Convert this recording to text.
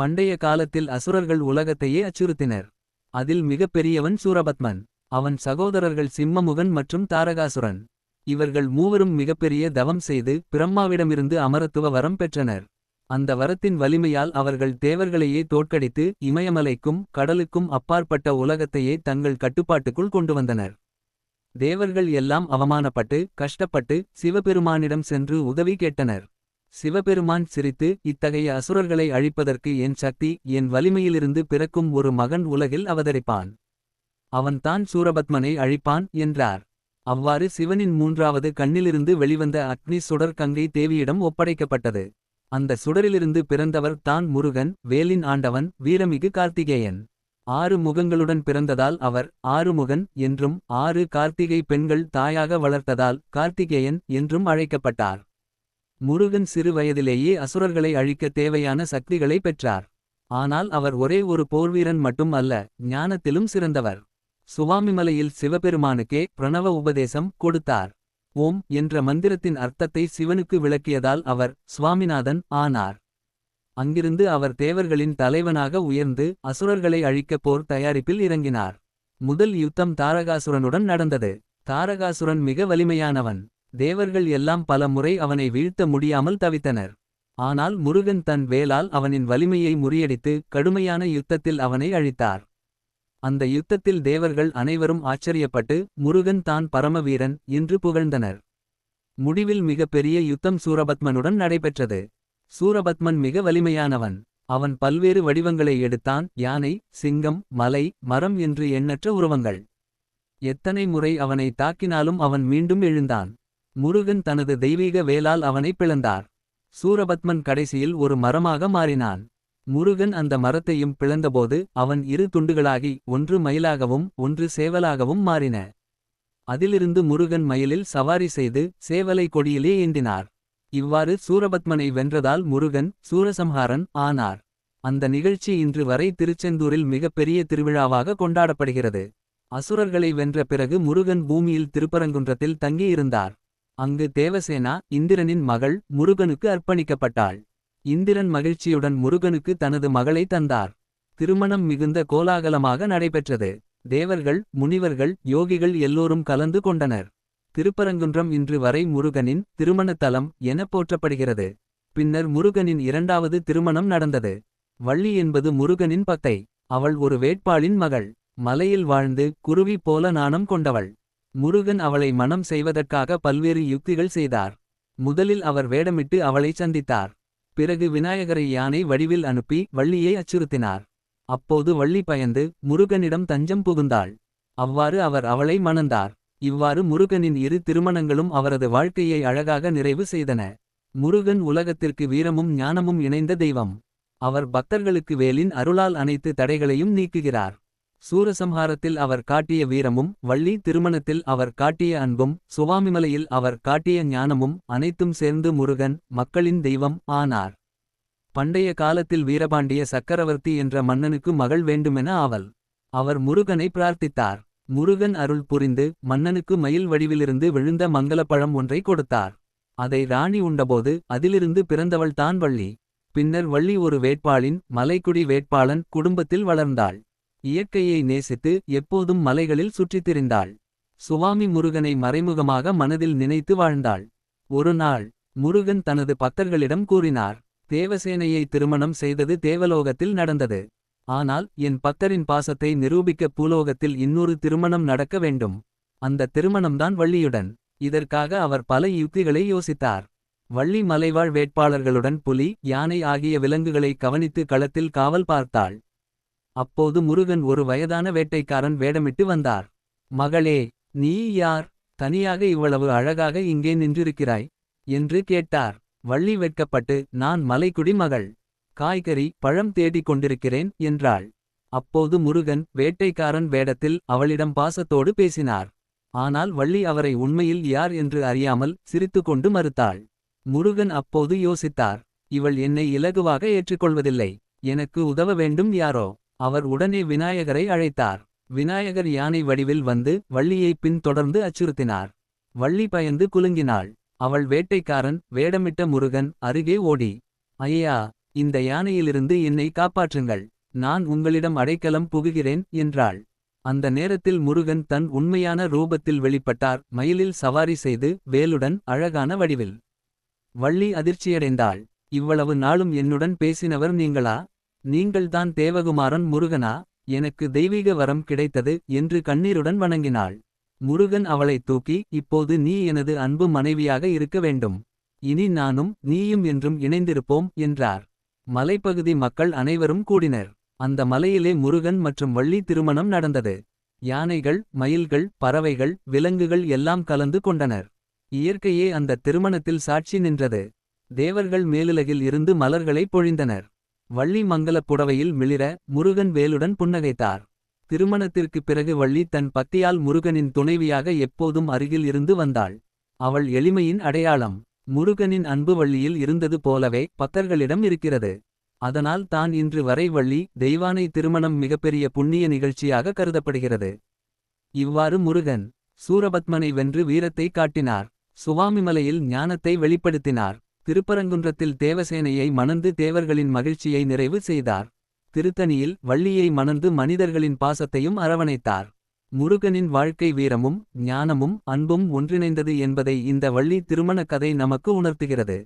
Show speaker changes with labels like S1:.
S1: பண்டைய காலத்தில் அசுரர்கள் உலகத்தையே அச்சுறுத்தினர். அதில் மிகப்பெரியவன் சூரபத்மன். அவன் சகோதரர்கள் சிம்மமுகன் மற்றும் தாரகாசுரன். இவர்கள் மூவரும் மிகப்பெரிய தவம் செய்து பிரம்மாவிடமிருந்து அமரத்துவ வரம் பெற்றனர். அந்த வரத்தின் வலிமையால் அவர்கள் தேவர்களையே தோற்கடித்து இமயமலைக்கும் கடலுக்கும் அப்பாற்பட்ட உலகத்தையே தங்கள் கட்டுப்பாட்டுக்குள் கொண்டு வந்தனர். தேவர்கள் எல்லாம் அவமானப்பட்டு கஷ்டப்பட்டு சிவபெருமானிடம் சென்று உதவி கேட்டனர். சிவபெருமான் சிரித்து இத்தகைய அசுரர்களை அழிப்பதற்கு என் சக்தி என் வலிமையிலிருந்து பிறக்கும் ஒரு மகன் உலகில் அவதரிப்பான். அவன்தான் சூரபத்மனை அழிப்பான் என்றார். அவ்வாறு சிவனின் மூன்றாவது கண்ணிலிருந்து வெளிவந்த அக்னி சுடர் கங்கை தேவியிடம் ஒப்படைக்கப்பட்டது. அந்த சுடரிலிருந்து பிறந்தவர் தான் முருகன் வேலின் ஆண்டவன் வீரமிகு கார்த்திகேயன். ஆறு முகங்களுடன் பிறந்ததால் அவர் ஆறுமுகன் என்றும் ஆறு கார்த்திகை பெண்கள் தாயாக வளர்த்ததால் கார்த்திகேயன் என்றும் அழைக்கப்பட்டார். முருகன் சிறு வயதிலேயே அசுரர்களை அழிக்க தேவையான சக்திகளை பெற்றார். ஆனால் அவர் ஒரே ஒரு போர்வீரன் மட்டும் அல்ல ஞானத்திலும் சிறந்தவர். சுவாமிமலையில் சிவபெருமானுக்கே பிரணவ உபதேசம் கொடுத்தார். ஓம் என்ற மந்திரத்தின் அர்த்தத்தை சிவனுக்கு விளக்கியதால் அவர் சுவாமிநாதன் ஆனார். அங்கிருந்து அவர் தேவர்களின் தலைவனாக உயர்ந்து அசுரர்களை அழிக்க போர் தயாரிப்பில் இறங்கினார். முதல் யுத்தம் தாரகாசுரனுடன் நடந்தது. தாரகாசுரன் மிக வலிமையானவன். தேவர்கள் எல்லாம் பல முறை அவனை வீழ்த்த முடியாமல் தவித்தனர். ஆனால் முருகன் தன் வேலால் அவனின் வலிமையை முறியடித்து கடுமையான யுத்தத்தில் அவனை அழித்தார். அந்த யுத்தத்தில் தேவர்கள் அனைவரும் ஆச்சரியப்பட்டு முருகன் தான் பரமவீரன் என்று புகழ்ந்தனர். முடிவில் மிகப்பெரிய யுத்தம் சூரபத்மனுடன் நடைபெற்றது. சூரபத்மன் மிக வலிமையானவன். அவன் பல்வேறு வடிவங்களை எடுத்தான் யானை சிங்கம் மலை மரம் என்று எண்ணற்ற உருவங்கள். எத்தனை முறை அவனை தாக்கினாலும் அவன் மீண்டும் எழுந்தான். முருகன் தனது தெய்வீக வேலால் அவனை பிளந்தார். சூரபத்மன் கடைசியில் ஒரு மரமாக மாறினான். முருகன் அந்த மரத்தையும் பிளந்தபோது அவன் இரு துண்டுகளாகி ஒன்று மயிலாகவும் ஒன்று சேவலாகவும் மாறின. அதிலிருந்து முருகன் மயிலில் சவாரி செய்து சேவலை கொடியிலே ஏந்தினார். இவ்வாறு சூரபத்மனை வென்றதால் முருகன் சூரசம்ஹாரன் ஆனார். அந்த நிகழ்ச்சி இன்று வரை திருச்செந்தூரில் மிகப்பெரிய திருவிழாவாக கொண்டாடப்படுகிறது. அசுரர்களை வென்ற பிறகு முருகன் பூமியில் திருப்பரங்குன்றத்தில் தங்கியிருந்தார். அங்கு தேவசேனா இந்திரனின் மகள் முருகனுக்கு அர்ப்பணிக்கப்பட்டாள். இந்திரன் மகிழ்ச்சியுடன் முருகனுக்கு தனது மகளை தந்தார். திருமணம் மிகுந்த கோலாகலமாக நடைபெற்றது. தேவர்கள் முனிவர்கள் யோகிகள் எல்லோரும் கலந்து கொண்டனர். திருப்பரங்குன்றம் இன்று வரை முருகனின் திருமணத் தலம் என போற்றப்படுகிறது. பின்னர் முருகனின் இரண்டாவது திருமணம் நடந்தது. வள்ளி என்பது முருகனின் பத்தை. அவள் ஒரு வேட்பாளின் மகள். மலையில் வாழ்ந்து குருவி போல நாணம் கொண்டவள். முருகன் அவளை மனம் செய்வதற்காக பல்வேறு யுக்திகள் செய்தார். முதலில் அவர் வேடமிட்டு அவளை சந்தித்தார். பிறகு விநாயகரை யானை வடிவில் அனுப்பி வள்ளியை அச்சுறுத்தினார். அப்போது வள்ளி பயந்து முருகனிடம் தஞ்சம் புகுந்தாள். அவ்வாறு அவர் அவளை மணந்தார். இவ்வாறு முருகனின் இரு திருமணங்களும் அவரது வாழ்க்கையை அழகாக நிறைவு செய்தன. முருகன் உலகத்திற்கு வீரமும் ஞானமும் இணைந்த தெய்வம். அவர் பக்தர்களுக்கு வேலின் அருளால் அனைத்து தடைகளையும் நீக்குகிறார். சூரசம்ஹாரத்தில் அவர் காட்டிய வீரமும் வள்ளி திருமணத்தில் அவர் காட்டிய அன்பும் சுவாமிமலையில் அவர் காட்டிய ஞானமும் அனைத்தும் சேர்ந்து முருகன் மக்களின் தெய்வம் ஆனார். பண்டைய காலத்தில் வீரபாண்டிய சக்கரவர்த்தி என்ற மன்னனுக்கு மகள் வேண்டுமென ஆவல். அவர் முருகனை பிரார்த்தித்தார். முருகன் அருள் புரிந்து மன்னனுக்கு மயில் வடிவிலிருந்து விழுந்த மங்களப்பழம் ஒன்றை கொடுத்தார். அதை ராணி உண்டபோது அதிலிருந்து பிறந்தவள் தான் வள்ளி. பின்னர் வள்ளி ஒரு வேட்பாளின் மலைக்குடி வேட்பாளன் குடும்பத்தில் வளர்ந்தாள். இயற்கையை நேசித்து எப்போதும் மலைகளில் சுற்றித் திரிந்தாள் சுவாமி முருகனை மறைமுகமாக மனதில் நினைத்து வாழ்ந்தாள். ஒரு நாள் முருகன் தனது பக்தர்களிடம் கூறினார் தேவசேனையை திருமணம் செய்தது தேவலோகத்தில் நடந்தது. ஆனால் என் பக்தரின் பாசத்தை நிரூபிக்க பூலோகத்தில் இன்னொரு திருமணம் நடக்க வேண்டும். அந்த திருமணம்தான் வள்ளியுடன். இதற்காக அவர் பல யுக்திகளை யோசித்தார். வள்ளி மலைவாழ் வேட்பாளர்களுடன் புலி யானை ஆகிய விலங்குகளை கவனித்து களத்தில் காவல் பார்த்தாள். அப்போது முருகன் ஒரு வயதான வேட்டைக்காரன் வேடமிட்டு வந்தார். மகளே நீ யார்? தனியாக இவ்வளவு அழகாக இங்கே நின்றிருக்கிறாய் என்று கேட்டார். வள்ளி வெட்கப்பட்டு நான் மலைக்குடி மகள். காய்கறி பழம் தேடிக் கொண்டிருக்கிறேன் என்றாள். அப்போது முருகன் வேட்டைக்காரன் வேடத்தில் அவளிடம் பாசத்தோடு பேசினார். ஆனால் வள்ளி அவரை உண்மையில் யார் என்று அறியாமல் சிரித்துக்கொண்டு மறுத்தாள். முருகன் அப்போது யோசித்தார். இவள் என்னை இலகுவாக ஏற்றுக்கொள்வதில்லை. எனக்கு உதவ வேண்டும் யாரோ? அவர் உடனே விநாயகரை அழைத்தார். விநாயகர் யானை வடிவில் வந்து வள்ளியை பின் தொடர்ந்து அச்சுறுத்தினார். வள்ளி பயந்து குலுங்கினாள். அவள் வேட்டைக்காரன் வேடமிட்ட முருகன் அருகே ஓடி. ஐயா இந்த யானையிலிருந்து என்னை காப்பாற்றுங்கள். நான் உங்களிடம் அடைக்கலம் புகுகிறேன் என்றாள். அந்த நேரத்தில் முருகன் தன் உண்மையான ரூபத்தில் வெளிப்பட்டார். மயிலில் சவாரி செய்து வேலுடன் அழகான வடிவில். வள்ளி அதிர்ச்சியடைந்தாள். இவ்வளவு நாளும் என்னுடன் பேசினவர் நீங்களா? நீங்கள்தான் தேவகுமாரன் முருகனா? எனக்கு தெய்வீக வரம் கிடைத்தது என்று கண்ணீருடன் வணங்கினாள். முருகன் அவளைத் தூக்கி இப்போது நீ எனது அன்பு மனைவியாக இருக்க வேண்டும். இனி நானும் நீயும் என்றும் இணைந்திருப்போம் என்றார். மலைப்பகுதி மக்கள் அனைவரும் கூடினர். அந்த மலையிலே முருகன் மற்றும் வள்ளி திருமணம் நடந்தது. யானைகள் மயில்கள் பறவைகள் விலங்குகள் எல்லாம் கலந்து கொண்டனர். இயற்கையே அந்த திருமணத்தில் சாட்சி நின்றது. தேவர்கள் மேலுலகில் இருந்து மலர்களை பொழிந்தனர். வள்ளி மங்கலப் புடவையில் மிளிர முருகன் வேலுடன் புன்னகைத்தார். திருமணத்திற்குப் பிறகு வள்ளி தன் பத்தியால் முருகனின் துணைவியாக எப்போதும் அருகில் இருந்து வந்தாள். அவள் எளிமையின் அடையாளம் முருகனின் அன்பு வள்ளியில் இருந்தது போலவே பக்தர்களிடம் இருக்கிறது. அதனால் தான் இன்று வரை வள்ளி தெய்வானை திருமணம் மிகப்பெரிய புண்ணிய நிகழ்ச்சியாக கருதப்படுகிறது. இவ்வாறு முருகன் சூரபத்மனை வென்று வீரத்தை காட்டினார். சுவாமிமலையில் ஞானத்தை வெளிப்படுத்தினார். திருப்பரங்குன்றத்தில் தேவசேனையை மணந்து தேவர்களின் மகிழ்ச்சியை நிறைவு செய்தார். திருத்தணியில் வள்ளியை மணந்து மனிதர்களின் பாசத்தையும் அரவணைத்தார். முருகனின் வாழ்க்கை வீரமும் ஞானமும் அன்பும் ஒன்றிணைந்தது என்பதை இந்த வள்ளி திருமணக் கதை நமக்கு உணர்த்துகிறது.